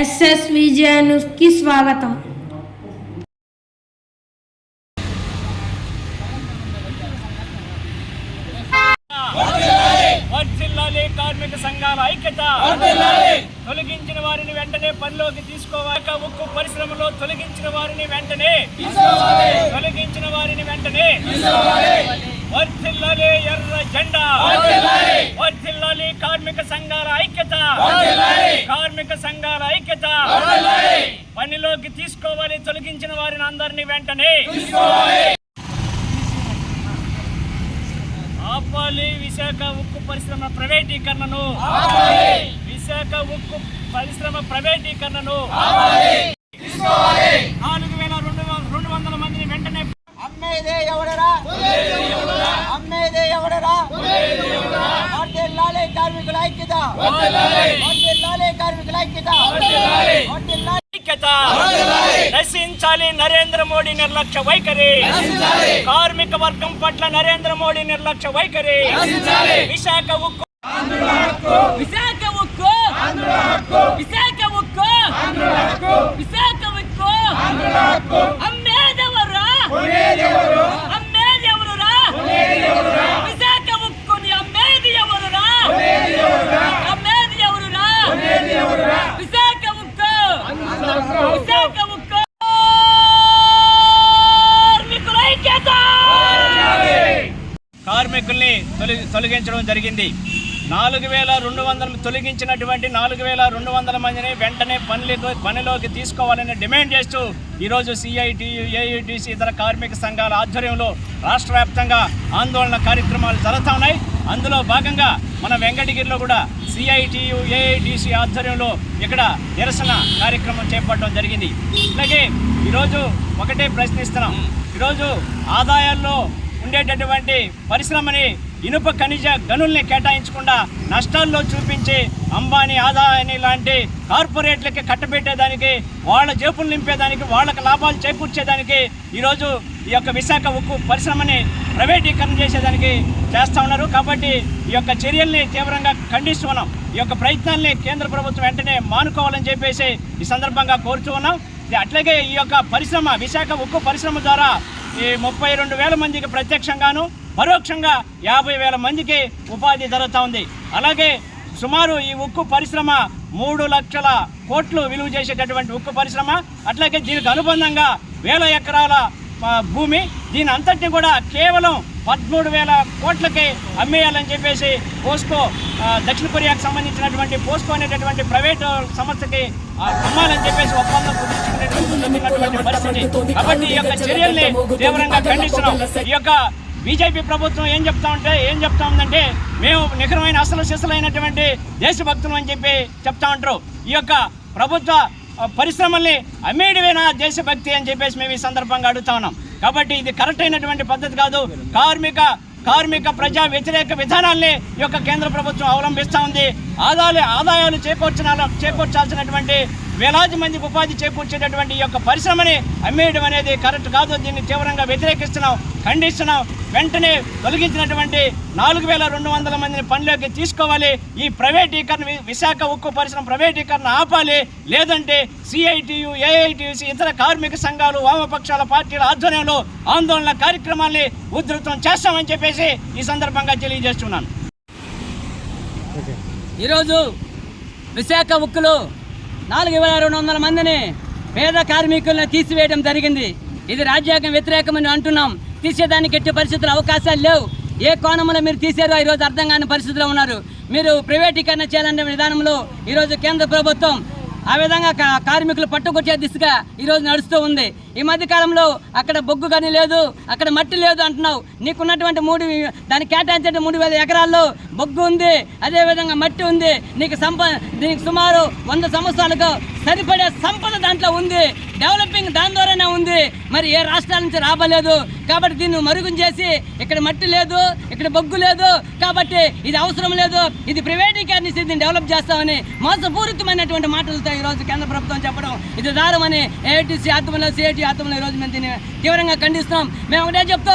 SS విజయ న్యూస్కి స్వాగతం. వర్ధిల్లాలి కార్మిక సంఘాల ఐక్యత. తొలగించిన వారిని వెంటనే పనిలోకి తీసుకోవాలి. ఉక్కు పరిశ్రమలో తొలగించిన వారిని వెంటనే తొలగించిన వారిని వెంటనే వర్ధిల్లాలి ఎర్ర జెండా. వర్ధిల్లాలి కార్మిక సంఘాల ఐక్యత. కార్మిక సంఘాల ఐక్యత పనిలోకి తీసుకోవాలి తొలగించిన వారిని అందరినీ వెంటనే ఆపాలి. విశాఖ ఉక్కు పరిశ్రమ ప్రైవేటీకరణను విశాఖ ఉక్కు పరిశ్రమ ప్రైవేటీకరణను నాలుగు వేల రెండు రెండు వందల మందిని వెంటనే అమ్మేదే ఎవడరా? అమ్మేదే ఎవడరా? కార్మికుల ఐక్యత వర్ధిల్లాలి కార్మికుల ఐక్యత వర్ధిల్లాలి ఐక్యత నశించాలి నరేంద్ర మోడీ నిర్లక్ష్య వైఖరి కార్మిక వర్గం పట్ల నరేంద్ర మోడీ నిర్లక్ష్య వైఖరి విశాఖ ఉక్కు విశాఖ ఉక్కు విశాఖ ఉక్కు విశాఖ ఉక్కు అమ్మేదెవరు అమ్మేదెవరురా విశాఖ ఉక్కుని అమ్మేది ఎవరురా అమ్మేది ఎవరురా విశాఖ ఉక్కు విశాఖ ఉక్కు కార్మికుల ఐక్యత కార్మికుల్ని తొలి తొలగించడం జరిగింది. నాలుగు వేల రెండు వందల తొలగించినటువంటి నాలుగు వేల రెండు వందల మందిని వెంటనే పనిలో పనిలోకి తీసుకోవాలని డిమాండ్ చేస్తూ ఈరోజు సిఐటియు ఏఐటీసీ ఇతర కార్మిక సంఘాల ఆధ్వర్యంలో రాష్ట్ర వ్యాప్తంగా ఆందోళన కార్యక్రమాలు జరుగుతూ ఉన్నాయి. అందులో భాగంగా మన వెంకటగిరిలో కూడా సిఐటియు ఏఐటీసీ ఆధ్వర్యంలో ఇక్కడ నిరసన కార్యక్రమం చేపట్టడం జరిగింది. అలాగే ఈరోజు ఒకటే ప్రశ్నిస్తున్నాం. ఈరోజు ఆదాయాల్లో ఉండేటటువంటి పరిశ్రమని ఇనుప ఖనిజ గనుల్ని కేటాయించకుండా నష్టాల్లో చూపించి అంబానీ ఆదాయాన్ని లాంటి కార్పొరేట్లకి కట్టబెట్టేదానికి వాళ్ళ జేబులు నింపేదానికి వాళ్ళకి లాభాలు చేకూర్చేదానికి ఈరోజు ఈ యొక్క విశాఖ ఉక్కు పరిశ్రమని ప్రైవేటీకరణ చేసేదానికి చేస్తూ ఉన్నారు. కాబట్టి ఈ యొక్క చర్యల్ని తీవ్రంగా ఖండిస్తున్నాం. ఈ యొక్క ప్రయత్నాల్ని కేంద్ర ప్రభుత్వం వెంటనే మానుకోవాలని చెప్పేసి ఈ సందర్భంగా కోరుతూ ఉన్నాం. ఇది అట్లాగే ఈ యొక్క పరిశ్రమ విశాఖ ఉక్కు పరిశ్రమ ద్వారా ఈ ముప్పై రెండు వేల మందికి ప్రత్యక్షంగాను పరోక్షంగా యాభై వేల మందికి ఉపాధి జరుగుతూ ఉంది. అలాగే సుమారు ఈ ఉక్కు పరిశ్రమ మూడు లక్షల కోట్లు విలువ చేసేటటువంటి ఉక్కు పరిశ్రమ అట్లాగే దీనికి అనుబంధంగా వేల ఎకరాల భూమి దీని అంతటిని కూడా కేవలం పదమూడు వేల కోట్లకి అమ్మేయాలని చెప్పేసి పోస్కో దక్షిణ కొరియాకు సంబంధించినటువంటి పోస్కో అనేటటువంటి ప్రైవేట్ సంస్థకి అమ్మాలని చెప్పేసి ఒప్పందం కుదుర్చుకునేటటువంటి పరిస్థితి. కాబట్టి ఈ యొక్క చర్యల్ని తీవ్రంగా ఖండిస్తున్నాం. ఈ యొక్క బీజేపీ ప్రభుత్వం ఏం చెప్తా ఉంటే ఏం చెప్తా ఉందంటే మేము నిఖరమైన అసలు సిసలైనటువంటి దేశభక్తులు అని చెప్పి చెప్తా ఉంటారు. ఈ యొక్క ప్రభుత్వ పరిశ్రమల్ని అమ్మేయడమేనా దేశభక్తి అని చెప్పేసి మేము ఈ సందర్భంగా అడుగుతా ఉన్నాం. కాబట్టి ఇది కరెక్ట్ అయినటువంటి పద్ధతి కాదు. కార్మిక కార్మిక ప్రజా వ్యతిరేక విధానాల్ని ఈ యొక్క కేంద్ర ప్రభుత్వం అవలంబిస్తూ ఉంది. ఆదాయాలు ఆదాయాలు చేకూర్చిన చేకూర్చాల్సినటువంటి వేలాది మందికి ఉపాధి చేకూర్చేటటువంటి ఈ యొక్క పరిశ్రమని అమ్మేయడం అనేది కరెక్ట్ కాదు. దీన్ని తీవ్రంగా వ్యతిరేకిస్తున్నాం ఖండిస్తున్నాం. వెంటనే తొలగించినటువంటి నాలుగు వేల రెండు వందల మందిని పనిలోకి తీసుకోవాలి. ఈ ప్రైవేటీకరణ విశాఖ ఉక్కు పరిశ్రమ ప్రైవేటీకరణ ఆపాలి. లేదంటే సిఐటియు ఏఐటియుసి ఇతర కార్మిక సంఘాలు వామపక్షాల పార్టీల ఆధ్వర్యంలో ఆందోళన కార్యక్రమాల్ని ఉధృతం చేస్తామని చెప్పేసి ఈ సందర్భంగా తెలియజేస్తున్నాను. ఈరోజు విశాఖ ఉక్కులో నాలుగు వేల రెండు వందల మందిని పేద కార్మికులను తీసివేయడం జరిగింది. ఇది రాజ్యాంగం వ్యతిరేకమని అంటున్నాం. తీసేదానికి ఎట్టి పరిస్థితులు అవకాశాలు లేవు. ఏ కోణంలో మీరు తీసారో ఈరోజు అర్థం కాని పరిస్థితిలో ఉన్నారు. మీరు ప్రైవేటీకరణ చేయాలనే విధానంలో ఈరోజు కేంద్ర ప్రభుత్వం ఆ విధంగా కా- కార్మికులు పట్టుకొచ్చే దిశగా ఈరోజు నడుస్తూ ఉంది. ఈ మధ్యకాలంలో అక్కడ బొగ్గు కానీ లేదు అక్కడ మట్టి లేదు అంటున్నావు. నీకున్నటువంటి మూడు దాన్ని కేటాయించే మూడు వేల ఎకరాల్లో బొగ్గు ఉంది అదేవిధంగా మట్టి ఉంది. నీకు సంప దీనికి సుమారు వంద సంవత్సరాలకు సరిపడే సంపద దాంట్లో ఉంది. డెవలపింగ్ దాని ద్వారానే ఉంది. మరి ఏ రాష్ట్రాల నుంచి రాబలేదు కాబట్టి దీన్ని మరుగుం చేసి ఇక్కడ మట్టి లేదు ఇక్కడ బొగ్గు లేదు. కాబట్టి ఇది అవసరం లేదు. ఇది ప్రైవేటీకరణ దీన్ని డెవలప్ చేస్తామని మోసపూరితమైనటువంటి మాటలతో ఈరోజు కేంద్ర ప్రభుత్వం చెప్పడం ఇది దారమని ఏఐటీసీ ఆత్మలో సిఐటి రైతు యాతంలో ఈరోజు మేము దీన్ని తీవ్రంగా ఖండిస్తున్నాం. మేము ఒకటే చెప్తా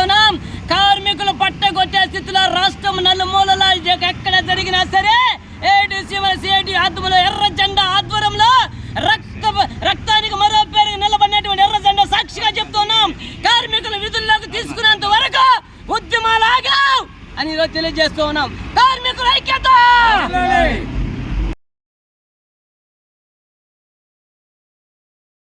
కార్మికులు పట్టగొట్టే స్థితిలో రాష్ట్రం నలుమూలలా ఎక్కడ జరిగినా సరే ఏడు సీమల సిఐటి ఆధ్వర్యంలో ఎర్ర జెండా ఆధ్వర్యంలో రక్త రక్తానికి మరో పేరు నిలబడినటువంటి ఎర్ర జెండా సాక్షిగా చెప్తున్నాం కార్మికులు విధుల్లోకి తీసుకునేంత వరకు ఉద్యమాలు ఆగావు అని ఈరోజు తెలియజేస్తూ ఉన్నాం. కార్మికులు ఐక్యత!